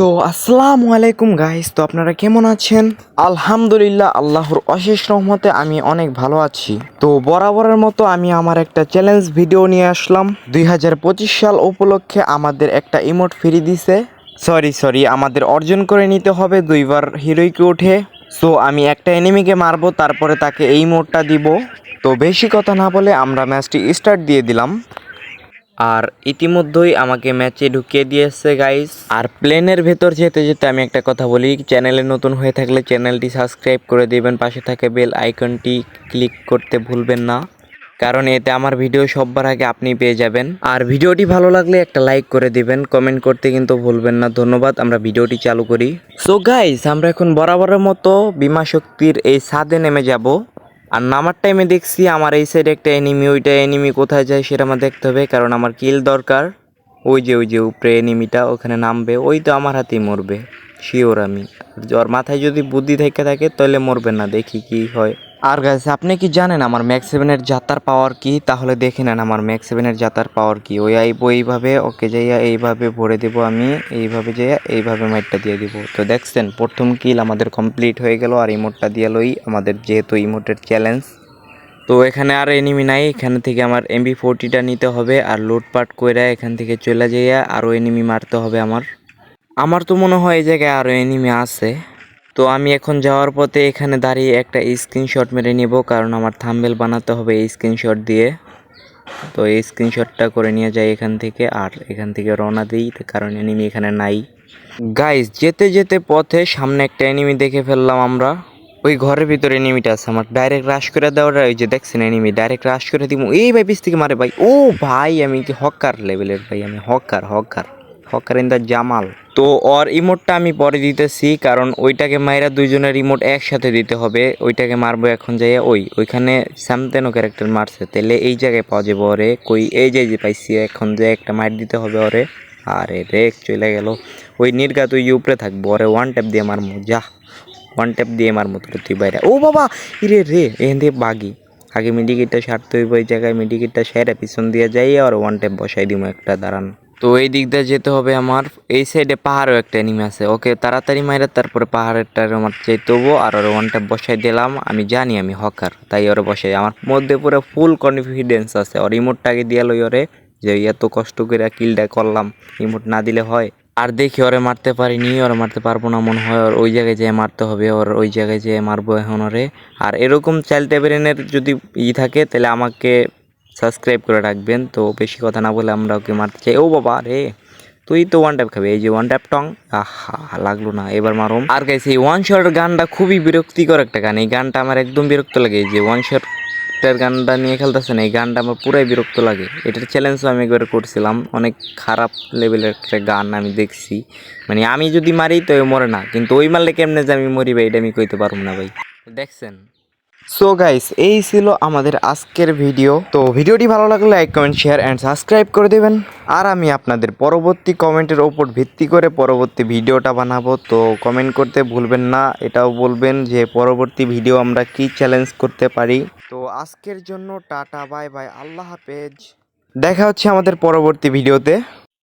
তো আসসালামু আলাইকুম গাইস তো আপনারা কেমন আছেন? আলহামদুলিল্লাহ আল্লাহর অশেষ রহমতে আমি অনেক ভালো আছি। তো বরাবরের মতো আমি আমার একটা চ্যালেঞ্জ ভিডিও নিয়ে আসলাম। দুই হাজার পঁচিশ সাল উপলক্ষে আমাদের একটা ইমোট ফ্রি দিছে। সরি সরি আমাদের অর্জন করে নিতে হবে দুইবার হিরোইকে উঠে। সো আমি একটা এনিমিকে মারবো তারপরে তাকে এই মোডটা দিব। তো বেশি কথা না বলে আমরা ম্যাচটি স্টার্ট দিয়ে দিলাম। আর ইতিমধ্যেই আমাকে ম্যাচে ঢুকিয়ে দিয়েছে গাইস আর প্লেনের ভেতর যেতে যেতে আমি একটা কথা বলি চ্যানেলে নতুন হয়ে থাকলে চ্যানেলটি সাবস্ক্রাইব করে দিবেন, পাশে থাকে বেল আইকনটি ক্লিক করতে ভুলবেন না। কারণ এতে আমার ভিডিও সববার আগে আপনি পেয়ে যাবেন। আর ভিডিওটি ভালো লাগলে একটা লাইক করে দিবেন কমেন্ট করতে কিন্তু ভুলবেন না, ধন্যবাদ, আমরা ভিডিওটি চালু করি। সো গাইস আমরা এখন বরাবরের মতো বিমা শক্তির এই ছাদে নেমে যাব। আর নামার টাইমে দেখছি আমার এই সাইডে একটা এনিমি ওইটা এনিমি কোথায় যায় সেটা আমার দেখতে হবে, কারণ আমার কিল দরকার। ওই যে ওই যে উপরে এনিমিটা ওখানে নামবে, ওই তো আমার হাতেই মরবে। শিওর আমি। জ্বর, মাথায় যদি বুদ্ধি থেকে থাকে, তাহলে মরবে না, দেখি কি হয়। আর গাছ আপনি কি জানেন আমার ম্যাক্স সেভেনের যাতার পাওয়ার কি? তাহলে দেখে নেন আমার ম্যাক্স সেভেনের যাতার পাওয়ার কি। ওই আইবো এইভাবে ওকে যাইয়া এইভাবে ভরে দেব আমি, এইভাবে যাইয়া এইভাবে মাইটটা দিয়ে দিব। তো দেখছেন, প্রথম কিল আমাদের কমপ্লিট হয়ে গেল আর ইমোটটা দিয়ে লই আমাদের যেহেতু ইমোটের চ্যালেঞ্জ তো এখানে আর এনিমি নাই, এখান থেকে আমার এমবি ফোরটিটা নিতে হবে আর লুটপাট কইরা এখান থেকে চলে যাইয়া আরও এনিমি মারতে হবে আমার। আমার তো মনে হয় এই জায়গায় আরও এনিমি আছে। তো আমি এখন যাওয়ার পথে এখানে দাঁড়িয়ে একটা স্ক্রিনশট মেরে নিব, কারণ আমার থাম্বেল বানাতে হবে এই স্ক্রিনশট দিয়ে। তো এই স্ক্রিনশটটা করে নিয়ে যাই এখান থেকে, আর এখান থেকে রওনা দিই, কারণ এনিমি এখানে নাই। গাইস যেতে যেতে পথে সামনে একটা এনিমি দেখে ফেললাম আমরা। ওই ঘরের ভিতরে এনিমিটা আছে, আমার ডাইরেক্ট রাশ করে দেওয়াটা ওই যে দেখছেন এনিমি ডাইরেক্ট রাশ করে দিব এই ভাই পিস থেকে মারে ভাই। ও ভাই, আমি কি হকার লেভেলের ভাই, আমি hawker hawker. Hawker in the Jamal. তো ওর ইমোটটা আমি পরে দিতেছি, কারণ ওইটাকে মাইরা দুইজনের ইমোট একসাথে দিতে হবে। ওইটাকে মারবো এখন যাই ওই, ওইখানে স্যামতেনো ক্যারেক্টার মারছে। তাহলে এই জায়গায় পাওয়া যাবে ওরে, কই এই যে যে পাইছি, এখন যে একটা মার দিতে হবে ওরে। আরে রে চলে গেল। ওই নির্গা তুই উপরে থাকব ওরে ওয়ান ট্যাপ দিয়ে মারমু, যা। ওয়ান ট্যাপ দিয়ে মারমু তোর তুই বাইরে। ও বাবা, ইরে রে, এখান দিয়ে বাগি। আগে মেডিকেটটা সারতে হইব ওই জায়গায় মেডিকেটটা সেরে পিছন দিয়ে যাই আর ওয়ান ট্যাপ বসাই দিব একটা, দাঁড়ান। তো এই দিক দিয়ে যেতে হবে আমার। এই সাইডে পাহাড়ও একটা এনিমি আছে। ওকে তাড়াতাড়ি মাইরা তারপরে পাহাড়েরটা আমার চাইতে হব আর ওর ওয়ান ট্যাপ বসাই দিলাম। আমি জানি আমি হকার, তাই ওরে বসাই। আমার মধ্যে পুরো ফুল কনফিডেন্স আছে। ওর রিমোটটাকে দিয়ে লই ওরে যে এত কষ্ট করে কিলটা করলাম। ইমোট না দিলে হয়। আর দেখি ওরে মারতে পারিনি, ওরে মারতে পারব না মনে হয়। ওর ওই জায়গায় যেয়ে মারতে হবে, ওর ওই জায়গায় যেয়ে মারবো এখন ওরে। আর এরকম চাইল্ড টেবেরেনের যদি ই থাকে, তাহলে আমাকে সাবস্ক্রাইব করে রাখবেন। তো বেশি কথা না বলে আমরা ওকে মারতে চাই। ও বাবা রে, তুই তো ওয়ান ট্যাপ খাবি। এই যে ওয়ান ট্যাপ টং, আহা, লাগল না, এবার মারুম। আর গাইছে এই ওয়ান শট গানটা খুবই বিরক্তিকর একটা গান। এই গানটা আমার একদম বিরক্ত লাগে। এই যে ওয়ান শট গানটা নিয়ে খেলতেছে না এই গানটা আমার পুরাই বিরক্ত লাগে। এটার চ্যালেঞ্জও আমি একবার করছিলাম। অনেক খারাপ লেভেলের একটা গান আমি দেখছি। মানে আমি যদি মারি তো মরে না। কিন্তু ওই মারলে কেমনে যে আমি মরি ভাই, এটা আমি কইতে পারব না ভাই। দেখছেন? সো গাইস এই ছিল আমাদের আজকের ভিডিও তো ভিডিওটি ভালো লাগলে like comment share and subscribe করে দেবেন। আর আমি আপনাদের পরবর্তী কমেন্টের ওপর ভিত্তি করে পরবর্তী ভিডিওটা বানাবো। তো কমেন্ট করতে ভুলবেন না, এটাও বলবেন যে পরবর্তী ভিডিও আমরা কি চ্যালেঞ্জ করতে পারি। তো আজকের জন্য টাটা বাই বাই আল্লাহ হাফেজ। দেখা হচ্ছে আমাদের পরবর্তী ভিডিওতে